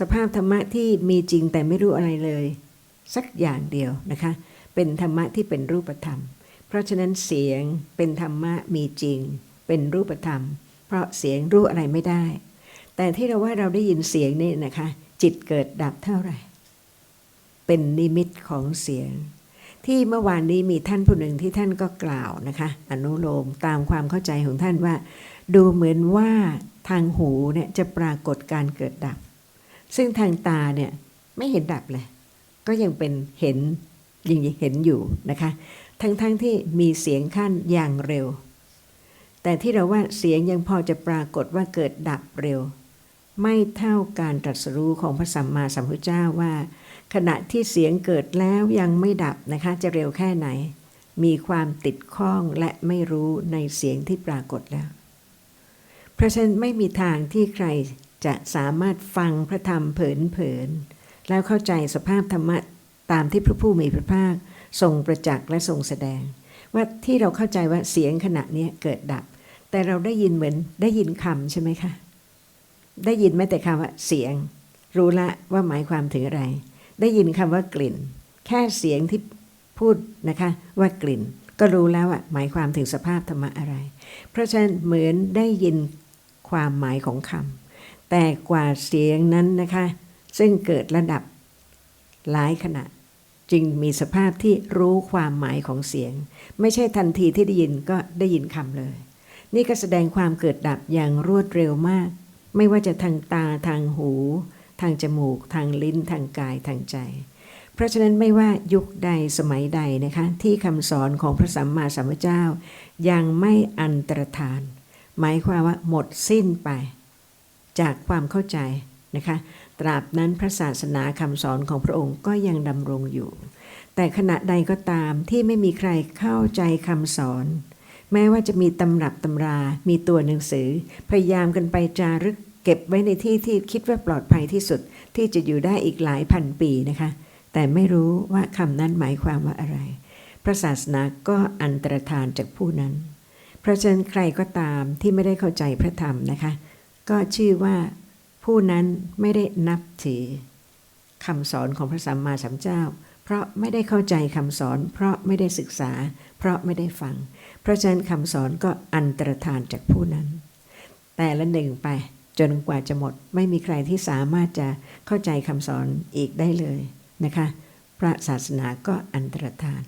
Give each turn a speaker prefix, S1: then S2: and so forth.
S1: สภาพธรรมะที่มีจริงแต่ไม่รู้อะไรเลย สักอย่างเดียวนะคะ เป็นธรรมะที่เป็นรูปธรรม เพราะฉะนั้นเสียงเป็นธรรมะมีจริง เป็นรูปธรรม เพราะเสียงรู้อะไรไม่ได้ แต่ที่เราว่าเราได้ยินเสียงนี่นะคะ จิตเกิดดับเท่าไหร่ เป็นนิมิตของเสียง ที่เมื่อวานนี้มีท่านผู้หนึ่งที่ท่านก็กล่าวนะคะ อนุโลมตามความเข้าใจของท่านว่า ดูเหมือนว่าทางหูเนี่ยจะปรากฏการเกิดดับ ซึ่งทางตาเนี่ยไม่เห็นดับเลย ก็ยังเป็นเห็นยังเห็นอยู่นะคะ ทั้งๆทที่มีเสียงขั้นอย่างเร็ว แต่ที่เราว่าเสียงยังพอจะปรากฏว่าเกิดดับเร็ว ไม่เท่าการตรัสรู้ของพระสัมมาสัมพุทธเจ้าว่า ขณะที่เสียงเกิดแล้วยังไม่ดับนะคะ จะเร็วแค่ไหน มีความติดข้องและไม่รู้ในเสียงที่ปรากฏแล้ว เพราะฉะนั้นไม่มีทางที่ใคร จะสามารถฟังพระธรรมเผลนๆแล้วเข้าใจสภาพธรรมะตามที่พระผู้มีพระภาคทรงประจักษ์และทรงแสดง ว่าที่เราเข้าใจว่าเสียงขณะนี้เกิดดับ แต่เราได้ยินเหมือนได้ยินคำใช่ไหมคะ ได้ยินแม้แต่คำว่าเสียง รู้ละว่าหมายความถึงอะไร ได้ยินคำว่ากลิ่น แค่เสียงที่พูดนะคะว่ากลิ่น ก็รู้แล้วว่าหมายความถึงสภาพธรรมะอะไร เพราะฉะนั้นเหมือนได้ยินความหมายของคำ แต่กว่าเสียงนั้นนะคะ ซึ่งเกิดระดับหลายขณะ จึงมีสภาพที่รู้ความหมายของเสียง ไม่ใช่ทันทีที่ได้ยินก็ได้ยินคำเลย นี่ก็แสดงความเกิดดับอย่างรวดเร็วมาก ไม่ว่าจะทางตาทางหู ทางจมูก ทางลิ้นทางกายทางใจ เพราะฉะนั้นไม่ว่ายุคใดสมัยใดนะคะ ที่คำสอนของพระสัมมาสัมพุทธเจ้า ยังไม่อันตรธาน หมายความว่าหมดสิ้นไป จากความเข้าใจนะคะตราบนั้นพระศาสนาคำสอนของพระองค์ก็ยังดำรงอยู่ แต่ขณะใดก็ตามที่ไม่มีใครเข้าใจคำสอน แม้ว่าจะมีตำรับตำรา มีตัวหนังสือ พยายามกันไปจารึกเก็บไว้ในที่ที่คิดว่าปลอดภัยที่สุดที่จะอยู่ได้อีกหลายพันปีนะคะ แต่ไม่รู้ว่าคำนั้นหมายความว่าอะไร พระศาสนาก็อันตรธานจากผู้นั้น เพราะฉะนั้นใครก็ตามที่ไม่ได้เข้าใจพระธรรมนะคะ ก็ชื่อว่าผู้นั้นไม่ได้นับถือคำสอนของพระสัมมาสัมพุทธเจ้า เพราะไม่ได้เข้าใจคำสอน เพราะไม่ได้ศึกษา เพราะไม่ได้ฟัง เพราะฉะนั้นคำสอนก็อันตรธานจากผู้นั้น แต่ละหนึ่งไปจนกว่าจะหมดไม่มีใครที่สามารถจะเข้าใจคำสอนอีกได้เลยนะคะ พระศาสนาก็อันตรธาน